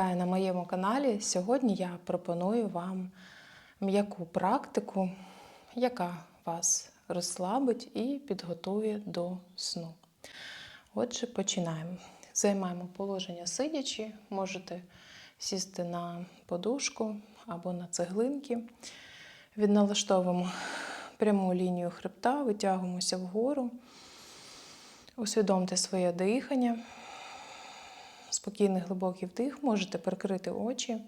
Вітаю на моєму каналі. Сьогодні я пропоную вам м'яку практику, яка вас розслабить і підготує до сну. Отже, починаємо. Займаємо положення сидячи, можете сісти на подушку або на цеглинки. Відналаштовуємо пряму лінію хребта, витягуємося вгору. Усвідомте своє дихання. Спокійний глибокий вдих, можете прикрити очі.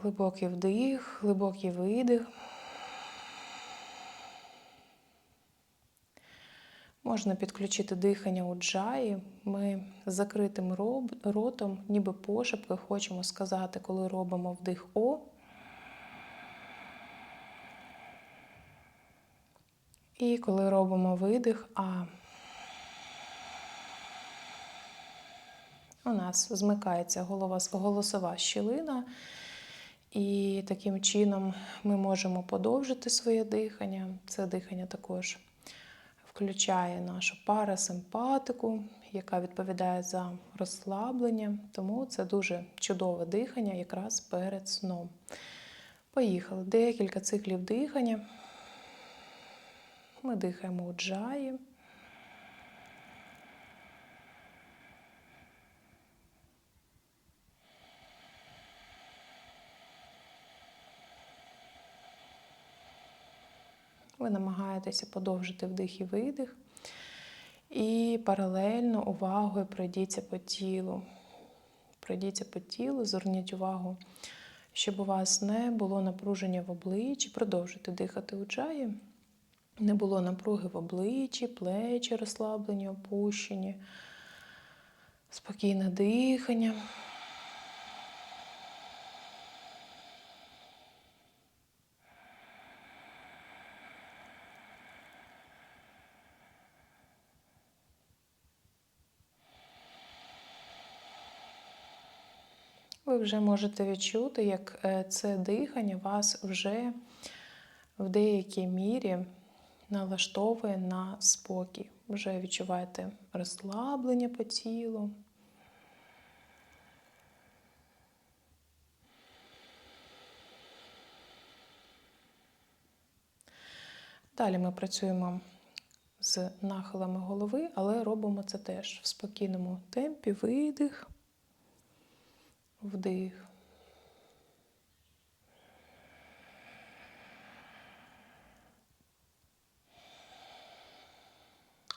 Глибокий вдих, глибокий видих. Можна підключити дихання у джаї. Ми з закритим ротом, ніби пошепки, хочемо сказати, коли робимо вдих О. І коли робимо видих А. У нас змикається голова, голосова щілина, і таким чином ми можемо подовжити своє дихання. Це дихання також включає нашу парасимпатику, яка відповідає за розслаблення. Тому це дуже чудове дихання якраз перед сном. Поїхали. Декілька циклів дихання. Ми дихаємо у джаї. Ви намагаєтеся подовжити вдих і видих. І паралельно увагою пройдіться по тілу. Пройдіться по тілу, зверніть увагу, щоб у вас не було напруження в обличчі. Продовжуйте дихати у джаї. Не було напруги в обличчі, плечі розслаблені, опущені. Спокійне дихання. Ви вже можете відчути, як е, це дихання вас вже в деякій мірі налаштовує на спокій. Вже відчуваєте розслаблення по тілу. Далі ми працюємо з нахилами голови, але робимо це теж в спокійному темпі. Видих, вдих.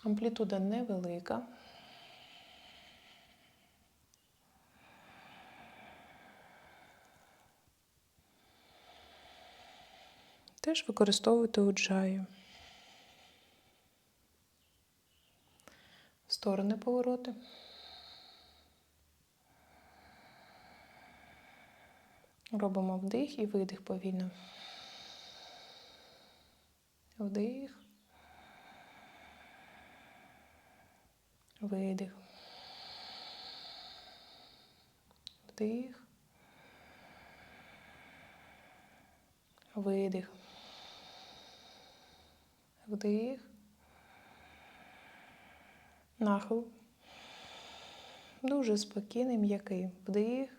Амплітуда невелика. Теж використовуйте уджаю. В сторони повороти. Робимо вдих і видих повільно. Вдих. Видих. Вдих. Видих. Вдих. Нахил. Дуже спокійний, м'який. Вдих.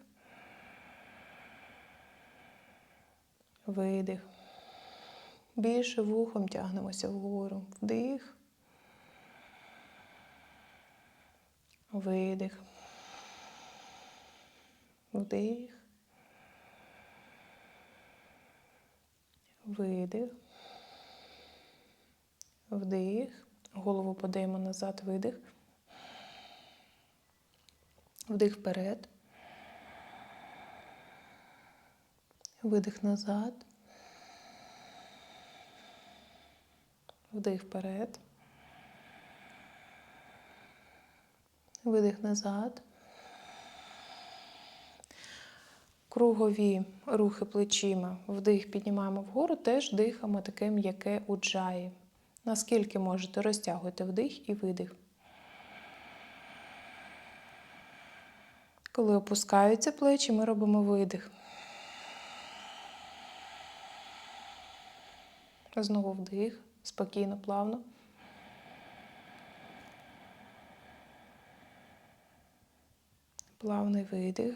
Видих. Більше вухом тягнемося вгору. Вдих. Видих. Вдих. Видих. Вдих. Голову подаємо назад, видих. Вдих вперед. Видих назад. Вдих вперед. Видих назад. Кругові рухи плечима. Вдих піднімаємо вгору, теж дихаємо таке м'яке уджаї. Наскільки можете, розтягуйте вдих і видих. Коли опускаються плечі, ми робимо видих. Знову вдих, спокійно, плавно. Плавний видих.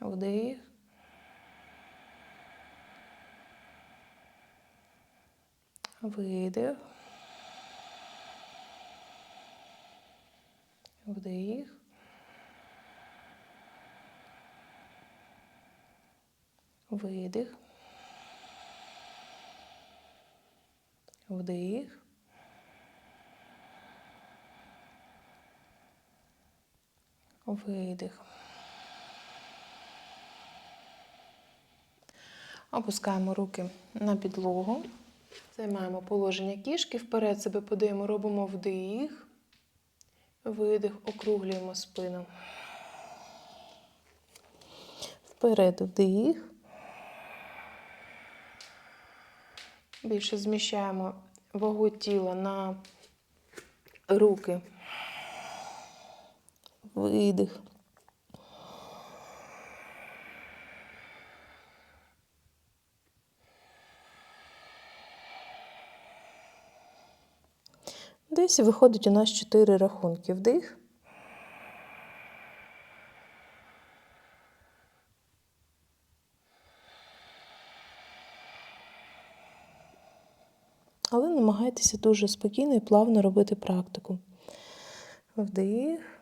Вдих. Видих. Вдих. Видих. Вдих. Видих. Опускаємо руки на підлогу. Займаємо положення кішки. Вперед себе подаємо, робимо вдих. Видих, округлюємо спину. Вперед вдих. Більше зміщаємо вагу тіла на руки. Видих. Десь виходить у нас 4 рахунки. Вдих. Але намагайтеся дуже спокійно і плавно робити практику. Вдих.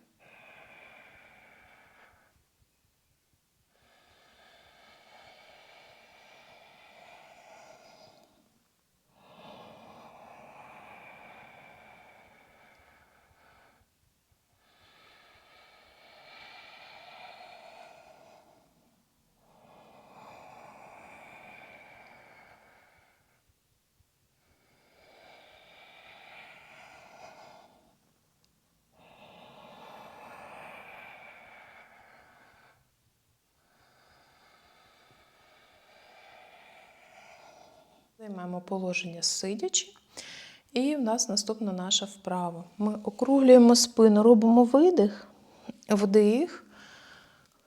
Займаємо положення сидячи. І в нас наступна наша вправа. Ми округлюємо спину, робимо видих, вдих,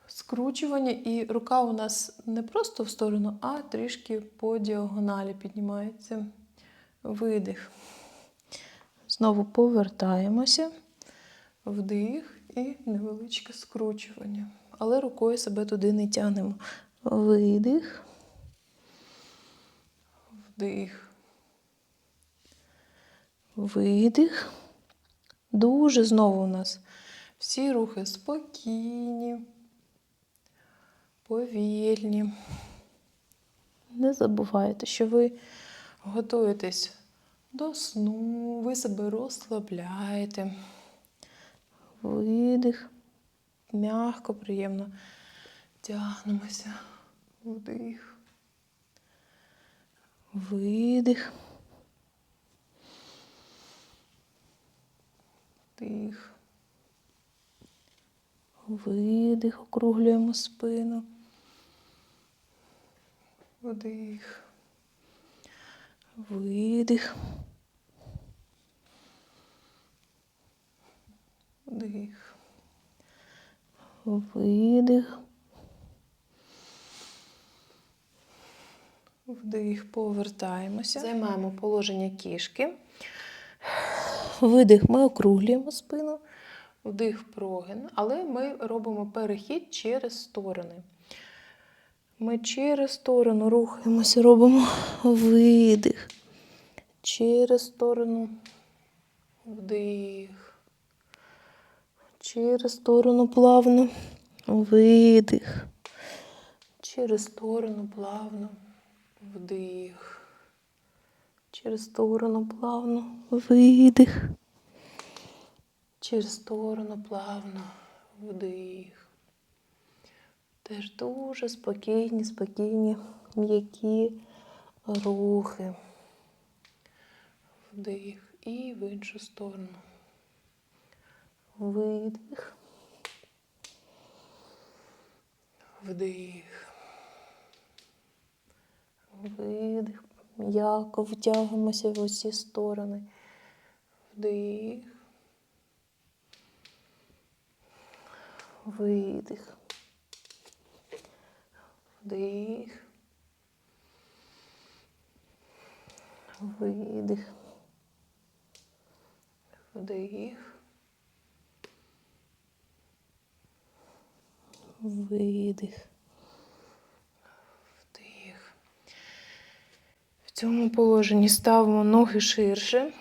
скручування, і рука у нас не просто в сторону, а трішки по діагоналі піднімається. Видих. Знову повертаємося, вдих і невеличке скручування. Але рукою себе туди не тягнемо. Видих. Вдих. Видих. Дуже знову у нас всі рухи спокійні, повільні. Не забувайте, що ви готуєтесь до сну, ви себе розслабляєте. Видих. Мягко, приємно тягнемося. Вдих. Видих. Вдих. Видих, округлюємо спину. Вдих. Видих. Вдих. Видих. Вдих, повертаємося. Займаємо положення кішки. Видих, ми округлюємо спину. Вдих, прогин. Але ми робимо перехід через сторони. Ми через сторону рухаємося, робимо видих. Через сторону вдих. Через сторону плавно. Видих. Через сторону плавно. Вдих. Через сторону плавно. Видих. Через сторону плавно. Вдих. Теж дуже спокійні, спокійні, м'які рухи. Вдих. І в іншу сторону. Видих. Вдих. Видих. М'яко втягуємося в усі сторони. Вдих. Видих. Вдих. Видих. Вдих. Видих. Вдих. В цьому положенні ставимо ноги ширше.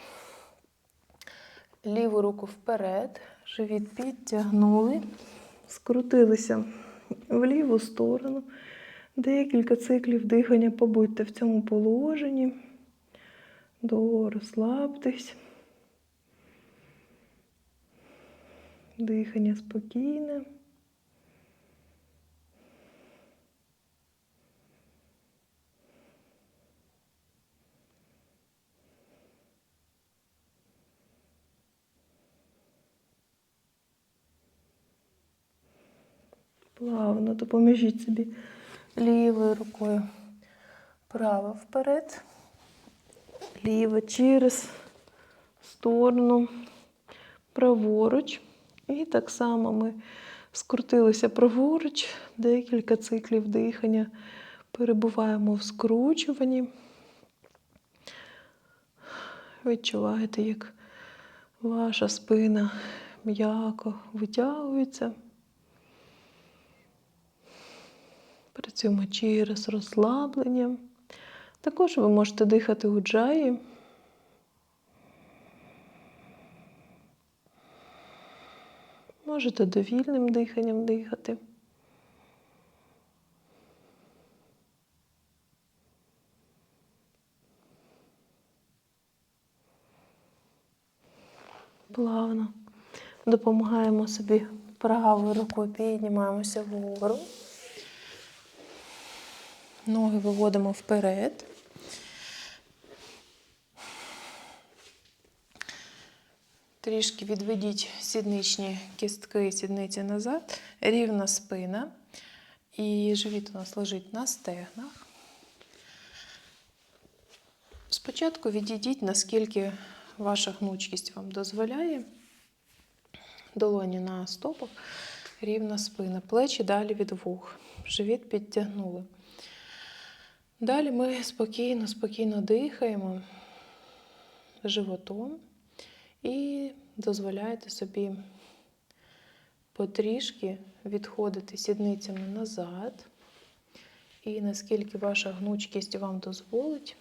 Ліву руку вперед, живіт підтягнули, скрутилися в ліву сторону. Декілька циклів дихання побудьте в цьому положенні. До розслабтесь. Дихання спокійне. Плавно допоможіть собі лівою рукою. Право вперед, ліво через сторону, праворуч. І так само ми скрутилися праворуч, декілька циклів дихання. Перебуваємо в скручуванні. Відчуваєте, як ваша спина м'яко витягується. Працюємо через розслаблення. Також ви можете дихати у джаї. Можете довільним диханням дихати. Плавно допомагаємо собі правою рукою, піднімаємося вгору. Ноги виводимо вперед. Трішки відведіть сідничні кістки, сідниці назад, рівна спина. І живіт у нас лежить на стегнах. Спочатку відійдіть, наскільки ваша гнучкість вам дозволяє. Долоні на стопах, рівна спина, плечі далі від вух. Живіт підтягнули. Далі ми спокійно, спокійно дихаємо животом і дозволяєте собі потрішки відходити сідницями назад. І наскільки ваша гнучкість вам дозволить,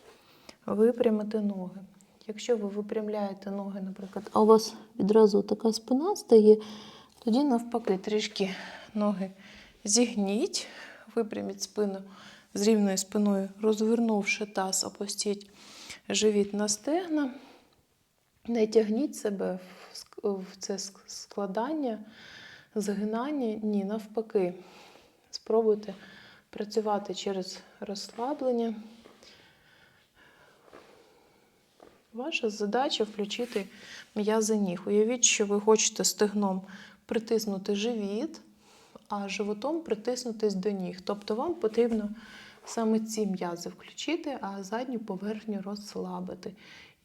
випрямити ноги. Якщо ви випрямляєте ноги, наприклад, а у вас відразу така спина стає, тоді навпаки трішки ноги зігніть, випряміть спину з рівною спиною, розвернувши таз, опустіть живіт на стегна. Не тягніть себе в це складання, згинання, ні, навпаки. Спробуйте працювати через розслаблення. Ваша задача включити м'язи ніг. Уявіть, що ви хочете стегном притиснути живіт, а животом притиснутись до ніг. Тобто вам потрібно саме ці м'язи включити, а задню поверхню розслабити.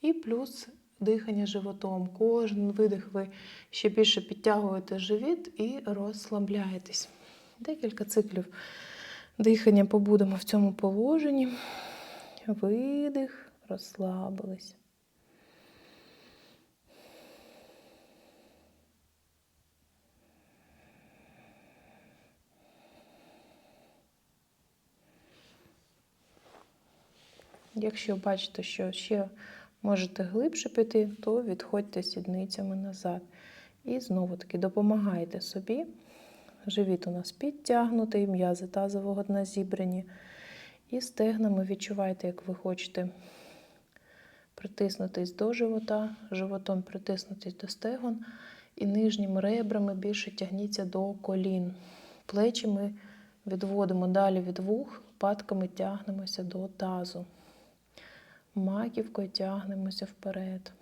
І плюс дихання животом. Кожен видих ви ще більше підтягуєте живіт і розслабляєтесь. Декілька циклів дихання побудемо в цьому положенні. Видих, розслабились. Якщо бачите, що ще можете глибше піти, то відходьте сідницями назад. І знову-таки допомагайте собі. Живіт у нас підтягнутий, м'язи тазового дна зібрані. І стегнами відчувайте, як ви хочете притиснутись до живота, животом притиснутись до стегон. І нижніми ребрами більше тягніться до колін. Плечі ми відводимо далі від вух, патками тягнемося до тазу маківкою тягнемося вперед.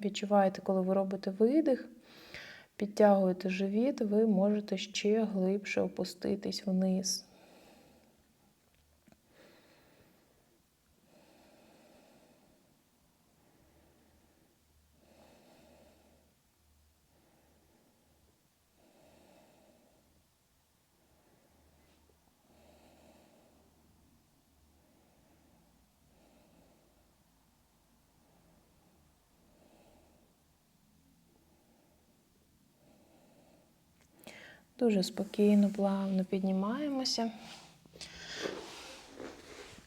Відчуваєте, коли ви робите видих, підтягуєте живіт, ви можете ще глибше опуститись вниз. Дуже спокійно, плавно піднімаємося.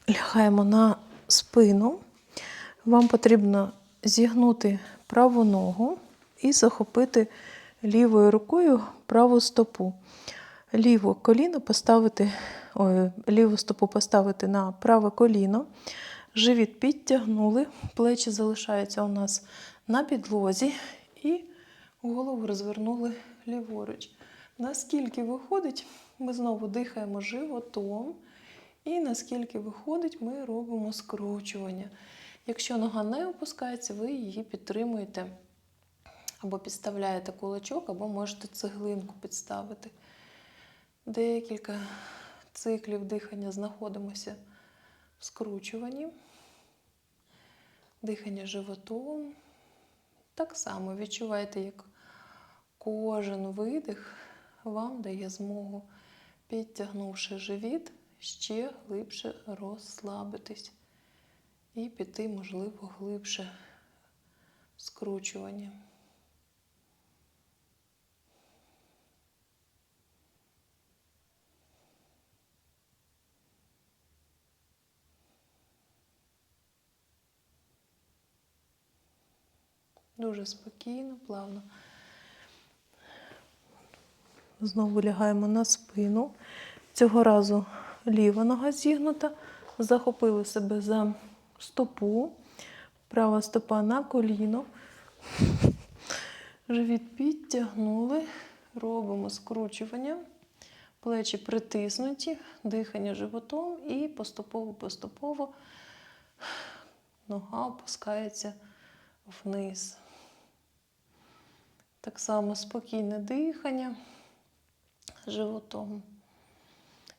Лягаємо на спину. Вам потрібно зігнути праву ногу і захопити лівою рукою праву стопу. Ліву коліно поставити, ой, ліву стопу поставити на праве коліно. Живіт підтягнули, плечі залишаються у нас на підлозі і голову розвернули ліворуч. Наскільки виходить, ми знову дихаємо животом. І наскільки виходить, ми робимо скручування. Якщо нога не опускається, ви її підтримуєте або підставляєте кулачок, або можете цеглинку підставити. Декілька циклів дихання знаходимося в скручуванні. Дихання животом. Так само відчувайте, як кожен видих вам дає змогу, підтягнувши живіт, ще глибше розслабитись і піти, можливо, глибше скручування. Дуже спокійно, плавно. Знову лягаємо на спину. Цього разу ліва нога зігнута. Захопили себе за стопу. Права стопа на коліно. Живіт підтягнули. Робимо скручування. Плечі притиснуті, дихання животом і поступово-поступово нога опускається вниз. Так само спокійне дихання животом.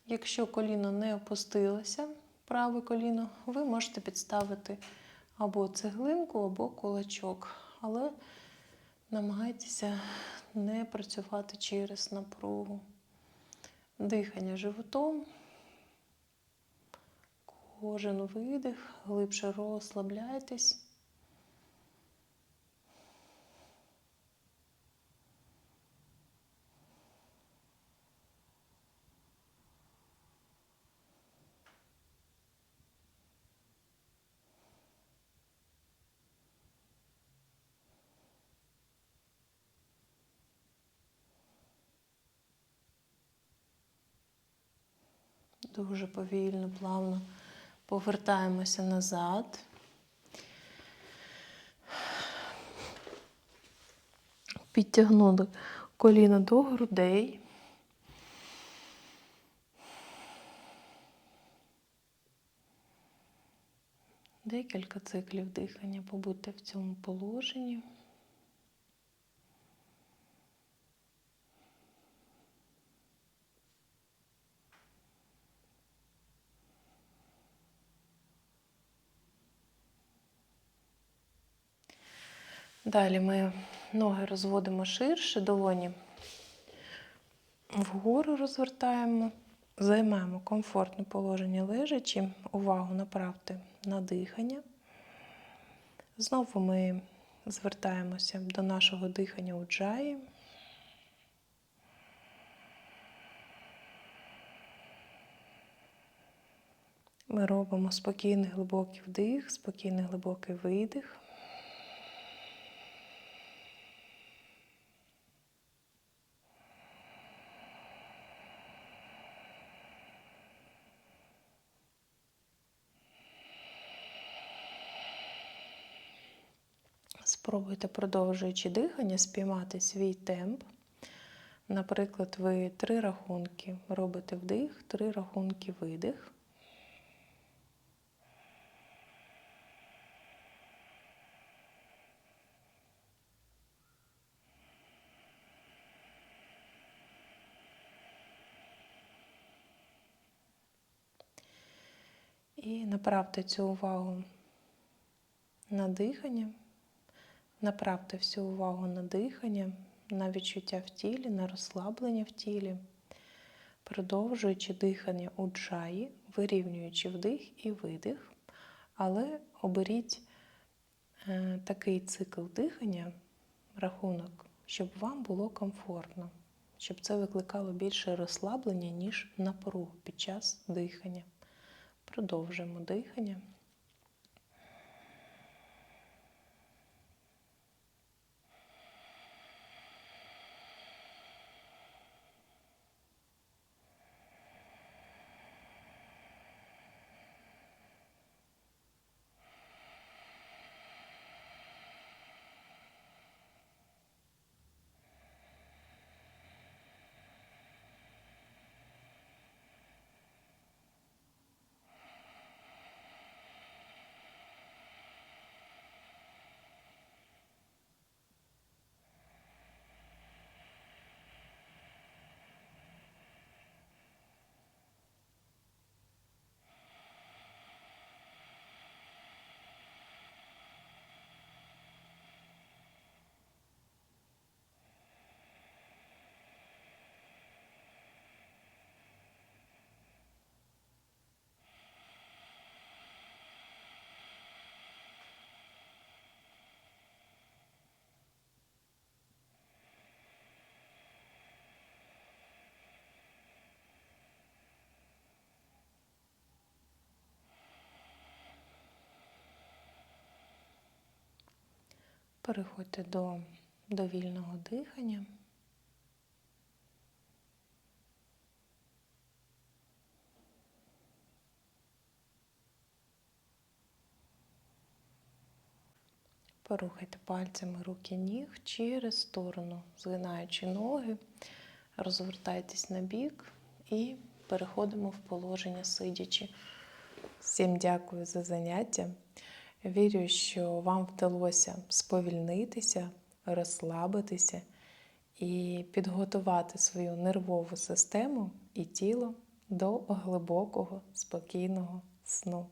Якщо коліно не опустилося, праве коліно, ви можете підставити або цеглинку, або кулачок. Але намагайтеся не працювати через напругу. Дихання животом. Кожен видих, глибше розслабляйтесь. Дуже повільно, плавно повертаємося назад. Підтягнули коліна до грудей. Декілька циклів дихання побудьте в цьому положенні. Далі ми ноги розводимо ширше, долоні вгору розвертаємо, займаємо комфортне положення лежачи, увагу направте на дихання. Знову ми звертаємося до нашого дихання у джаї. Ми робимо спокійний глибокий вдих, спокійний глибокий видих. Спробуйте, продовжуючи дихання, спіймати свій темп. Наприклад, ви три рахунки робите вдих, три рахунки видих. І направте цю увагу на дихання. Направте всю увагу на дихання, на відчуття в тілі, на розслаблення в тілі, продовжуючи дихання у джаї, вирівнюючи вдих і видих, але оберіть е, такий цикл дихання, рахунок, щоб вам було комфортно. щоб це викликало більше розслаблення, ніж напругу під час дихання. Продовжуємо дихання. Переходьте до довільного дихання. Порухайте пальцями руки ніг через сторону, згинаючи ноги, розвертайтесь на бік і переходимо в положення сидячи. Всім дякую за заняття. Вірю, що вам вдалося сповільнитися, розслабитися і підготувати свою нервову систему і тіло до глибокого, спокійного сну.